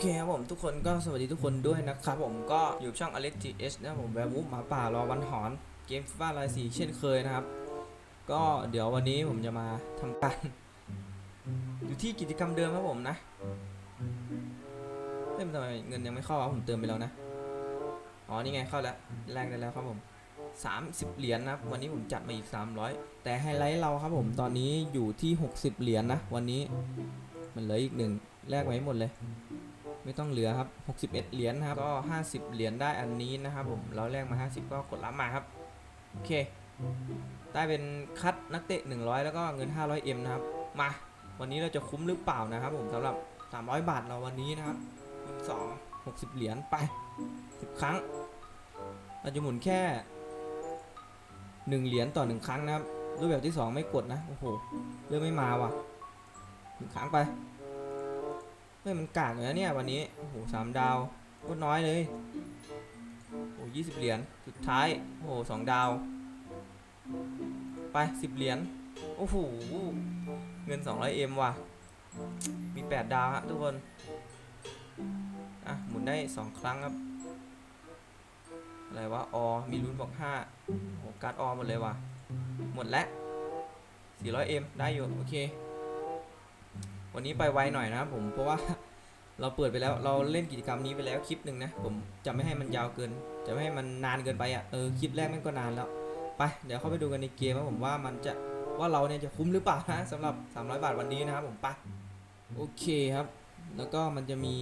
เคครับผมทุกคนก็สวัสดีทุกคนด้วยนะครับผมก็อยู่ช่อง Alex TH นะผมแวร์วูฟหมาป่ารอวันหอน เกมฟ้าลายสีเช่นเคยนะครับ ก็เดี๋ยววันนี้ผมจะมาทำการอยู่ที่กิจกรรมเดิมครับผมนะเฮ้ยมันทำไมเงินยังไม่เข้าวะผมเติมไปแล้วนะ อ๋อนี่ไงเข้าแล้วแลกได้แล้วครับผม 30 เหรียญนะวันนี้ผมจัดมาอีก 300 แต่ไฮไลท์เราครับผมตอนนี้อยู่ที่ 60 เหรียญนะวันนี้มันเหลืออีกหนึ่งแลกไว้หมดเลย ไม่ต้องเหลือครับ 61 เหรียญนะครับ ก็ 50 เหรียญได้อันนี้นะครับผม เราแลกมา 50 ก็กดรับมาครับ โอเค ได้เป็นคัดนักเตะ 100 แล้วก็เงิน 500M นะครับ มา วันนี้เราจะคุ้มหรือเปล่านะครับผมสำหรับ 300 บาทเราวันนี้นะครับคูณ2 60 เหรียญไป 10 ครั้ง เราจะหมุนแค่ 1 เหรียญต่อ 1 ครั้งนะครับ รูปแบบที่ 2 ไม่กดนะ โอ้โห เริ่มไม่มาว่ะหนึ่งครั้งไป เฮ้ยมันกากเลยนะเนี่ยวันนี้ โอ้โหสามดาวโคตรน้อยเลย โอ้ยี่สิบเหรียญ สุดท้าย โอ้โหสองดาว ไปสิบเหรียญ โอ้โห เงิน 200M ว่ะ มี8ดดาวฮะทุกคน อะ หมุนได้2ครั้งครับ อะไรวะ ออ มีลุ้นบอก5โอ้การ์ดออหมดเลยว่ะ หมดแล้ว 400M ได้อยู่ โอเค วันนี้ไปไวหน่อยนะครับผมเพราะว่าเราเปิดไปแล้วเราเล่นกิจกรรมนี้ไปแล้วคลิปหนึ่งนะผมจะไม่ให้มันยาวเกิน จะไม่ให้มันนานเกินไปอะเออคลิปแรกมันก็นานแล้วไปเดี๋ยวเข้าไปดูกันในเกมว่าผมว่ามันจะว่าเราเนี่ยจะคุ้มหรือเปล่านะสำหรับ 300 บาทวันนี้นะครับผมไปโอเคครับ แล้วก็มันจะมี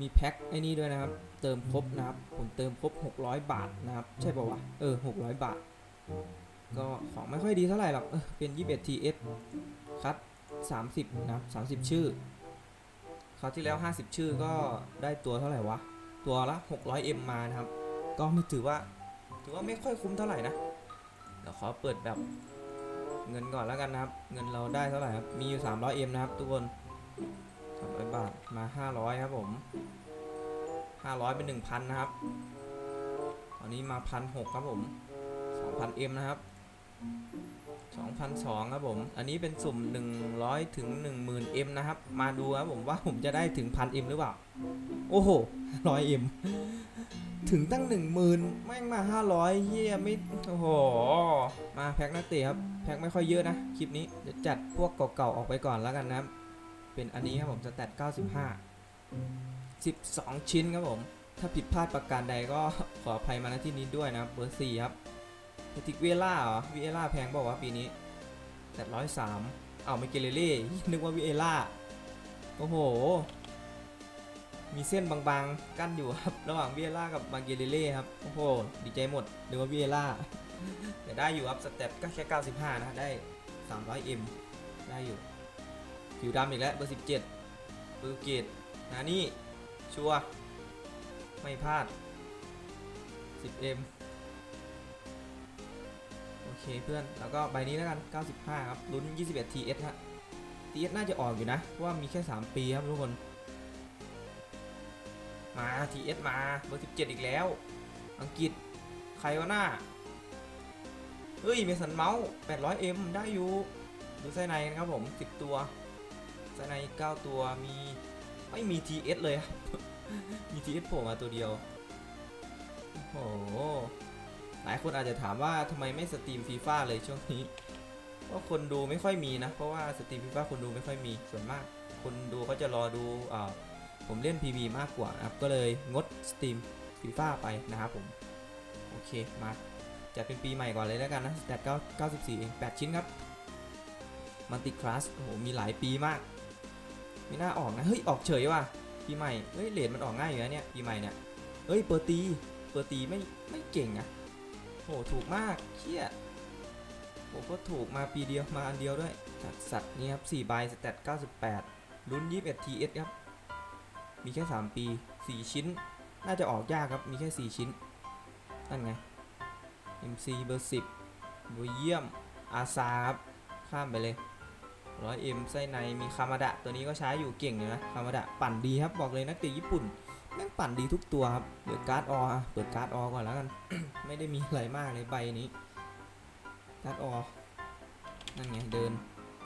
มีแพ็คไอ้นี่ด้วยนะครับ เติมครบนะครับ ผมเติมครบ 600 บาทนะครับ ใช่ป่าวะเออ 600 บาท ก็ของไม่ค่อยดีเท่าไหร่หรอกเออเป็น 21 TS คัด 30นะครับ30 ชื่อคราวที่แล้ว 50 ชื่อก็ได้ตัวเท่าไหร่วะ ตัวละ 600M มานะครับ ก็ไม่ถือว่า ถือว่าไม่ค่อยคุ้มเท่าไหร่นะเดี๋ยวขอเปิดแบบเงินก่อนแล้วกันนะครับ เงินเราได้เท่าไหร่ครับ มีอยู่ 300M นะครับทุกคน300บาทมา 500 ครับผม 500 เป็น 1,000 นะครับ ตอนนี้มา 1,600 ครับผม 2,000M นะครับ 2,002ครับผม อันนี้เป็นสุ่ม 100 ถึง 10,000M นะครับ มาดูครับผมว่าผมจะได้ถึง 1,000M หรือเปล่า โอ้โห 100M ถึงตั้ง 10,000แม่งมา 500เฮียไม่โอ้โห มาแพ็คนักเตะครับ แพ็คไม่ค่อยเยอะนะ คลิปนี้เดี๋ยวจัดพวกเก่าๆออกไปก่อนแล้วกันนะครับ เป็นอันนี้ครับผมสแตท95 12 ชิ้นครับผม ถ้าผิดพลาดประการใดก็ขออภัยมาณที่นี้ด้วยนะเบอร์4ครับ เฮติกเวล่าเหรอวิเอล่าแพงบอกว่าปีนี้แปดร้อยสามเอาไม่เกเรเล่นึกว่าวิเอล่าโอ้โห มีเส้นบางๆ กั้นอยู่ครับ ระหว่างวิเอล่ากับมาเกเรเล่ครับ โอ้โห ดีใจหมดนึกว่าวิเอล่าแต่ได้อยู่ครับสเต็ปก็แค่95 นะ ได้ 300M ได้อยู่ ผิวดำอีกแล้วเบอร์ 17เบอร์เกตนานี่ ชัวร์ไม่พลาด 10M โอ เคเพื่อน แล้วก็ใบนี้แล้วกัน 95 ครับ ลุ้น 21 TS ฮะ TS น่าจะออกอยู่นะ เพราะว่ามีแค่ 3 ปีครับทุกคน มา TS มา เบอร์ 17 อีกแล้ว อังกฤษ ใครวะหน้า เฮ้ย เมสันเมาส์ 800M ได้อยู่ ดูไส้ในนะครับผม 10 ตัวไส้ใน 9 ตัว มี ไม่มี TS เลย มี TS โผล่มาตัวเดียว โอ้โห หลายคนอาจจะถามว่าทำไมไม่สตรีมฟีฟ่าเลยช่วงนี้ว่าคนดูไม่ค่อยมีนะ เพราะว่าสตรีมฟีฟ่าคนดูไม่ค่อยมีส่วนมาก คนดูเขาจะรอดูอผมเล่น PV มากกว่านะครับก็เลยงดสตรีมฟีฟ่าไปนะครับผม โอเคมาจัดเป็นปีใหม่ก่อนเลยแล้วกันนะแต่94 เอง 8 ชิ้นครับมัลติคลาสโอ้โหมีหลายปีมาก ไม่น่าออกนะ เฮ้ย ออกเฉยว่ะปีใหม่เฮ้ยเลทมันออกง่ายอยู่นะเนี่ยปีใหม่เนี่ยเฮ้ยเปอร์ตีเปอร์ตีไม่ไม่เก่งอะ หถูกมากเชี่ยโหก็ถูกมาปีเดียวมาอันเดียวด้วยจัดสัตว์นี่ครับ4ใบสแตท98 ลุ้น 21 TS ครับ มีแค่ 3 ปี 4 ชิ้น น่าจะออกยากครับ มีแค่ 4 ชิ้น นั่นไง MC เบอร์ 10ดูเยี่ยม อาซาครับ ข้ามไปเลย 100M ไส้ใน มีคามาดะ ตัวนี้ก็ใช้อยู่เก่งอยู่นะ คามาดะ ปั่นดีครับ บอกเลยนักเตะญี่ปุ่น แม่งปั่นดีทุกตัวครับ เปิดการ์ดออเปิดการ์ดออก่อนแล้วกัน ไม่ได้มีอะไรมากเลยใบนี้การ์ดออนั่นไงเดิน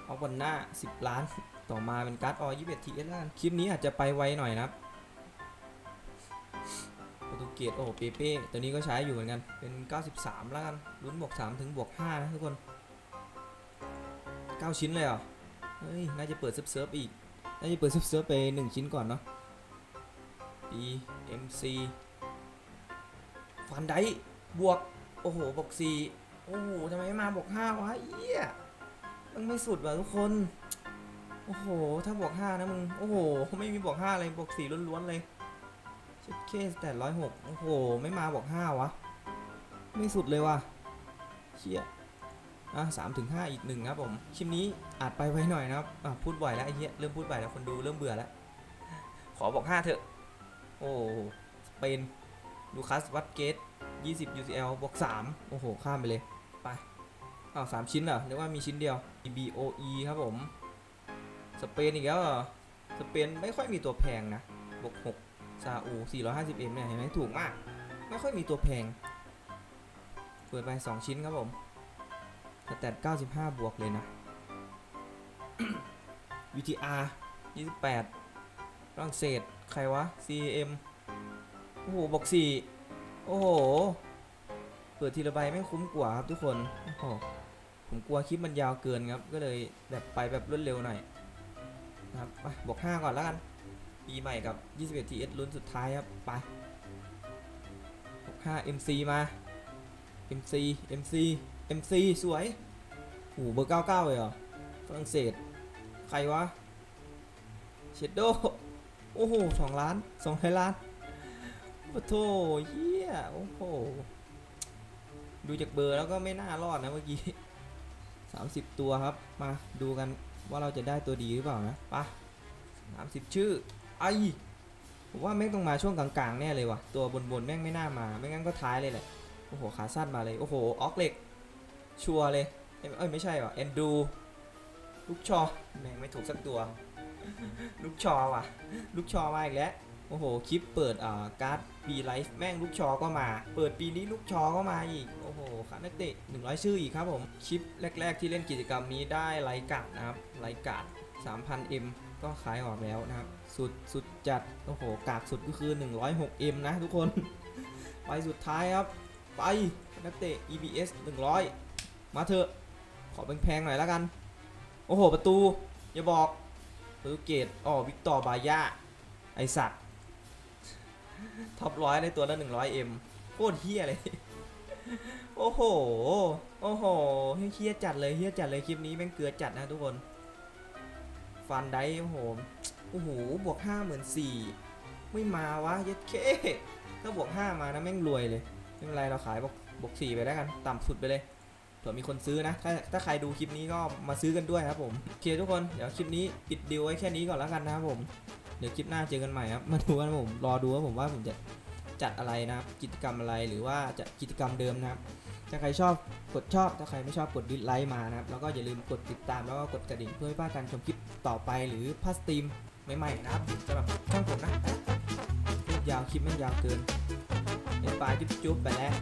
เอาบนหน้า 10 ล้าน ต่อมาเป็นการ์ดอ21 TS แล้วกันคลิปนี้อาจจะไปไวหน่อยนะครับโปรตุเกสโอ้โหเปเป้ตัวนี้ก็ใช้อยู่เหมือนกันเป็น 93 แล้วกันลุ้นบวก3ถึงบวก5นะทุกคน 9 ชิ้นเลยเหรอเฮ้ยน่าจะเปิดเซิร์ฟเซิร์ฟอีกน่าจะเปิดเซิร์ฟเซิร์ฟไป 1 ชิ้นก่อนเนาะ B M C ฟันได บวก โอ้โหบวก4โอ้โหทำไมไม่มาบวก5วะเอี้ยมันไม่สุดว่ะทุกคน โอ้โห ถ้าบวก5นะมึง โอ้โห ไม่มีบวก5เลยบวก4ล้วนๆเลยเช็ดเคสแต่ร้อยหกโอ้โห ไม่มาบวก5วะ ไม่สุดเลยว่ะเชี่ยอะสามถึงห้าอีกหนึ่งครับผมคลิปนี้อาจไปไว้หน่อยนะครับอะพูดบ่อยแล้วไอ้เหี้ยเริ่มพูดบ่อยแล้วคนดูเริ่มเบื่อแล้ว ขอบอก5เถอะ โอ้โหสเปนลูคัสวัตเกต 20 UCL บวก3โอ้โห ข้ามไปเลย ไปอ้าวสามชิ้นเหรอนึกว่ามีชิ้นเดียว BOE ครับผม สเปนอีกแล้วเหรอสเปนไม่ค่อยมีตัวแพงนะ บวก6ซาอู 450M เนี่ยเห็นไหมถูกมาก ไม่ค่อยมีตัวแพง เปิดไป 2 ชิ้นครับผมสแตท95 บวกเลยนะ VTR 28ฝรั่งเศส ใครวะ CM โอ้โหบวก4 โอ้โห เปิดทีละใบไม่คุ้มกว่าครับทุกคน โอ้โห ผมกลัวคลิปมันยาวเกินครับ ก็เลยแบบไปแบบรวดเร็วหน่อยนะครับไปบวก 5 ก่อนแล้วกัน ปีใหม่กับ 21 TS ลุ้นสุดท้ายครับ ไปบวก5 MC มา MC MC MC สวยโอ้โหเบอร์ 99 เลยเหรอ ฝรั่งเศส ใครวะ เชดโด โอ้โหสองล้านสองล้าน โอ้โถเฮี ยโอ้โห ดูจากเบอร์แล้วก็ไม่น่ารอดนะเมื่อกี้ 30 ตัวครับ มาดูกันว่าเราจะได้ตัวดีหรือเปล่านะไปะ30 ชื่อ ไอผมว่าแม่งต้องมาช่วงกลางๆแน่เลยว่ะ ตัวบนๆแม่งไม่น่ามา ไม่งั้นก็ท้ายเลยแหละ โอ้โห ขาสั้นมาเลย โอ้โห ออกเหล็ก ชัวร์เลยเอ้ยเอ้ยไม่ใช่ว่ะเอนดู ลูกชอ แม่งไม่ถูกสักตัว ลูกชอว่ะ ลูกชอมาอีกแล้ว โอ้โห คลิปเปิดอ่าการ์ดบีไลฟ์แม่งลูกชอก็มา เปิดปีนี้ลูกชอก็มาอีก โอ้โหขานักเตะ100 ชื่ออีกครับผม คลิปแรก ๆ ที่เล่นกิจกรรมนี้ได้ไลค์การ์ดนะครับไลค์การ์ด 3,000M ก็ขายออกแล้วนะครับ สุดสุดจัด โอ้โห กากสุดก็คือ 106M นะทุกคน ไปสุดท้ายครับ ไปนักเตะ EBS 100 มาเถอะ ขอแพงๆหน่อยแล้วกัน โอ้โห ประตู อย่าบอกปรตุเกสอ๋อวิกตอร์บายาไอสัตว์ ท็อปร้อยในตัวละ100 M โคตรเฮี้ยเลย โอ้โห โอ้โหเฮี้ยจัดเลยเฮี้ยจัดเลยคลิปนี้แม่งเกลือจัดนะทุกคน ฟันได้โอ้โห โอ้โห บวก5 4 0 0 0ไม่มาวะเย็ดเคถ้าบวก5มานะแม่งรวยเลย ไม่เป็นไรเราขายบวกบวก4ไปแล้วกัน ต่ำสุดไปเลยเผื่อมีคนซื้อนะ ถ้าถ้าใครดูคลิปนี้ก็มาซื้อกันด้วยครับผม โอเคทุกคน เดี๋ยวคลิปนี้ปิดดีลไว้แค่นี้ก่อนแล้วกันนะครับผม เดี๋ยวคลิปหน้าเจอกันใหม่ครับ มาดูกันผมรอดูว่าผมว่าผมจะจัดอะไรนะครับ กิจกรรมอะไรหรือว่าจะกิจกรรมเดิมนะครับ ถ้าใครชอบกดชอบ ถ้าใครไม่ชอบกดดิสไลค์มานะครับ แล้วก็อย่าลืมกดติดตามแล้วก็กดกระดิ่งเพื่อไม่พลาดการชมคลิปต่อไปหรือพาสตรีมใหม่ๆนะครับสำหรับช่องผมนะยาวคลิปไม่ยาวเกินเอ็นปลายจุ๊บๆไปแล้ว